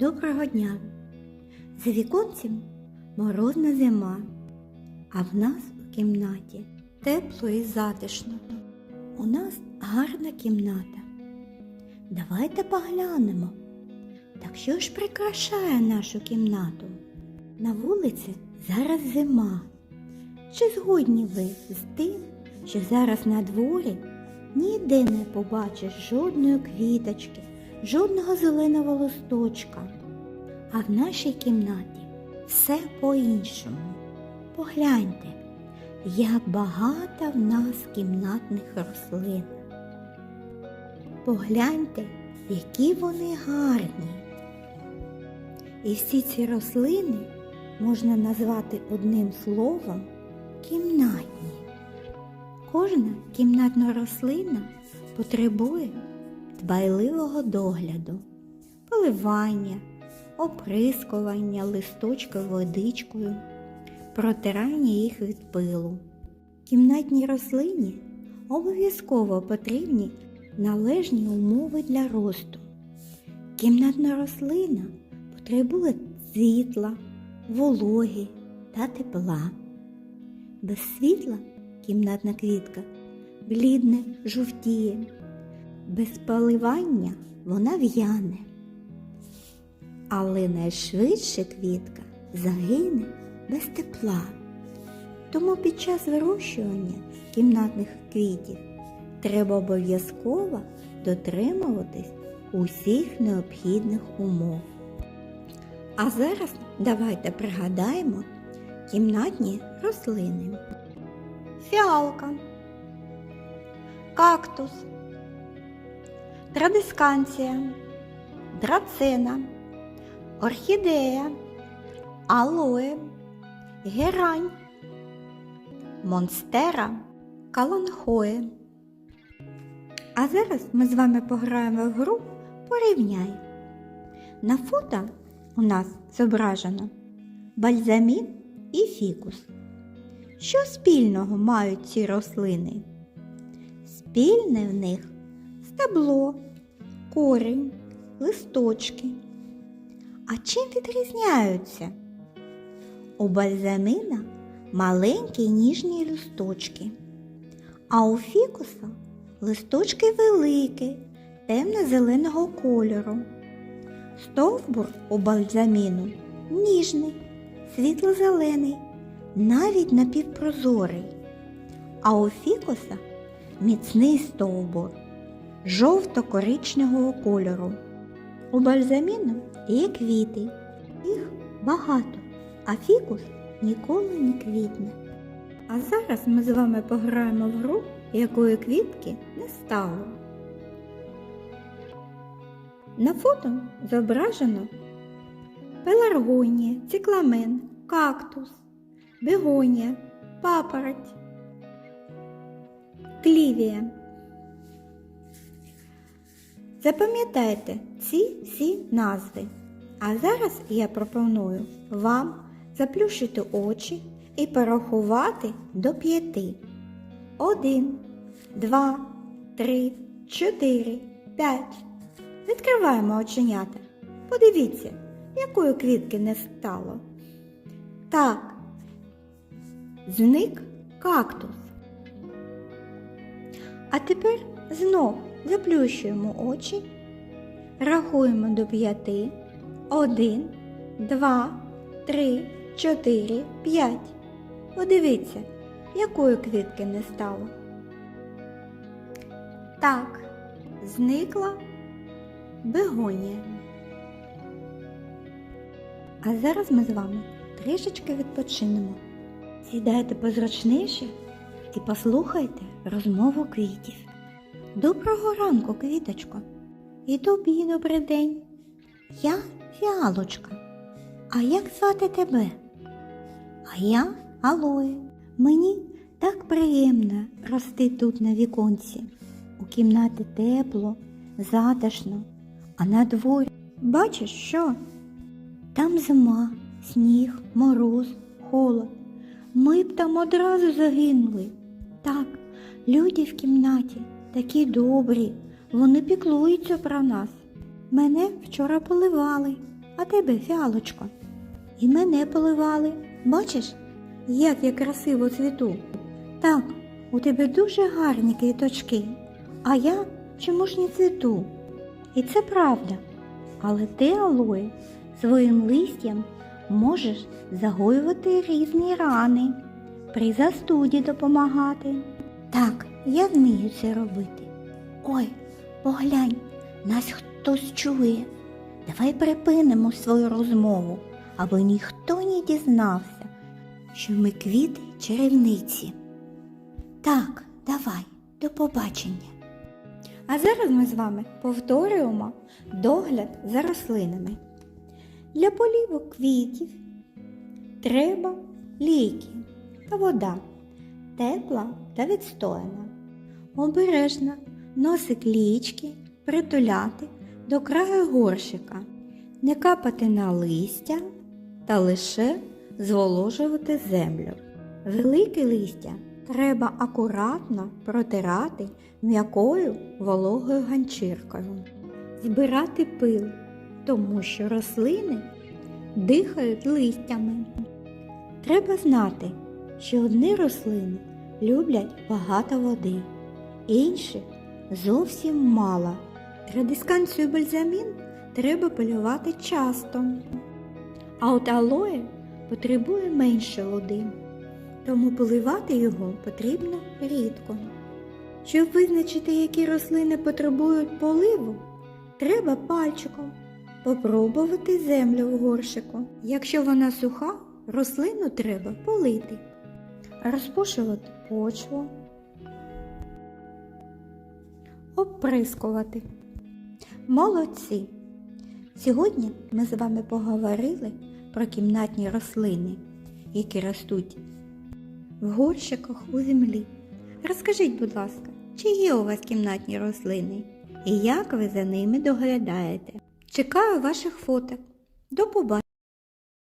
Доброго дня! За віконцем морозна зима, а в нас у кімнаті тепло і затишно. У нас гарна кімната. Давайте поглянемо. Так що ж прикрашає нашу кімнату? На вулиці зараз зима. Чи згодні ви з тим, що зараз на дворі ніде не побачиш жодної квіточки, жодного зеленого листочка? А в нашій кімнаті все по-іншому. Погляньте, як багато в нас кімнатних рослин. Погляньте, які вони гарні. І всі ці рослини можна назвати одним словом кімнатні. Кожна кімнатна рослина потребує дбайливого догляду, поливання, оприскування листочкою водичкою, протирання їх від пилу. Кімнатній рослині обов'язково потрібні належні умови для росту. Кімнатна рослина потребує світла, вологи та тепла. Без світла кімнатна квітка блідне, жовтіє, без поливання вона в'яне. Але найшвидше квітка загине без тепла. Тому під час вирощування кімнатних квітів треба обов'язково дотримуватись усіх необхідних умов. А зараз давайте пригадаємо кімнатні рослини. Фіалка, кактус, традисканція, драцена, орхідея, алоє, герань, монстера, каланхоє. А зараз ми з вами пограємо в гру Порівняй. На фото у нас зображено бальзамін і фікус. Що спільного мають ці рослини? Спільне в них стебло, корінь, листочки. А чим відрізняються? У бальзамина маленькі ніжні листочки, а у фікуса листочки великі, темно-зеленого кольору. Стовбур у бальзаміну ніжний, світло-зелений, навіть напівпрозорий, а у фікуса міцний стовбур жовто-коричневого кольору. У бальзаміну є квіти, їх багато, а фікус ніколи не квітне. А зараз ми з вами пограємо в гру, якої квітки не стало. На фото зображено пеларгонія, цикламен, кактус, бегонія, папороть, клівія. Запам'ятайте ці всі назви. А зараз я пропоную вам заплющити очі і порахувати до п'яти. Один, два, три, чотири, п'ять. Відкриваємо оченята. Подивіться, якої квітки не стало. Так, зник кактус. А тепер знов заплющуємо очі, рахуємо до п'яти. Один, два, три, чотири, п'ять. Подивіться, якої квітки не стало. Так, зникла бегонія. А зараз ми з вами трішечки відпочинемо. Сідайте позручніше і послухайте розмову квітів. Доброго ранку, квіточко. І тобі добрий день. Я фіалочка. А як звати тебе? А я Алоє. Мені так приємно рости тут на віконці. У кімнаті тепло, затишно, а на дворі бачиш що? Там зима, сніг, мороз, холод. Ми б там одразу загинули. Так, люди в кімнаті такі добрі, вони піклуються про нас. Мене вчора поливали, а тебе фіалочко. І мене поливали. Бачиш, як я красиво цвіту. Так, у тебе дуже гарні квіточки, а я чому ж не цвіту? І це правда. Але ти, алоє, своїм листям можеш загоювати різні рани, при застуді допомагати. Так, я вмію це робити. Ой, поглянь, нас хтось чує. Давай припинимо свою розмову, аби ніхто не дізнався, що ми квіти чарівниці. Так, давай, до побачення. А зараз ми з вами повторюємо догляд за рослинами. Для полівок квітів треба ліки та вода, тепла та відстояна. Обережно носик лічки притуляти до краю горщика, не капати на листя та лише зволожувати землю. Велике листя треба акуратно протирати м'якою вологою ганчіркою, збирати пил, тому що рослини дихають листями. Треба знати, що одні рослини люблять багато води, інші зовсім мало. Радисканцію бальзамін треба полювати часто, а от алоє потребує менше води, тому поливати його потрібно рідко. Щоб визначити, які рослини потребують поливу, треба пальчиком попробувати землю в горшику. Якщо вона суха, рослину треба полити, розпушувати почву, обприскувати. Молодці! Сьогодні ми з вами поговорили про кімнатні рослини, які ростуть в горщиках у землі. Розкажіть, будь ласка, чи є у вас кімнатні рослини і як ви за ними доглядаєте? Чекаю ваших фоток. До побачення!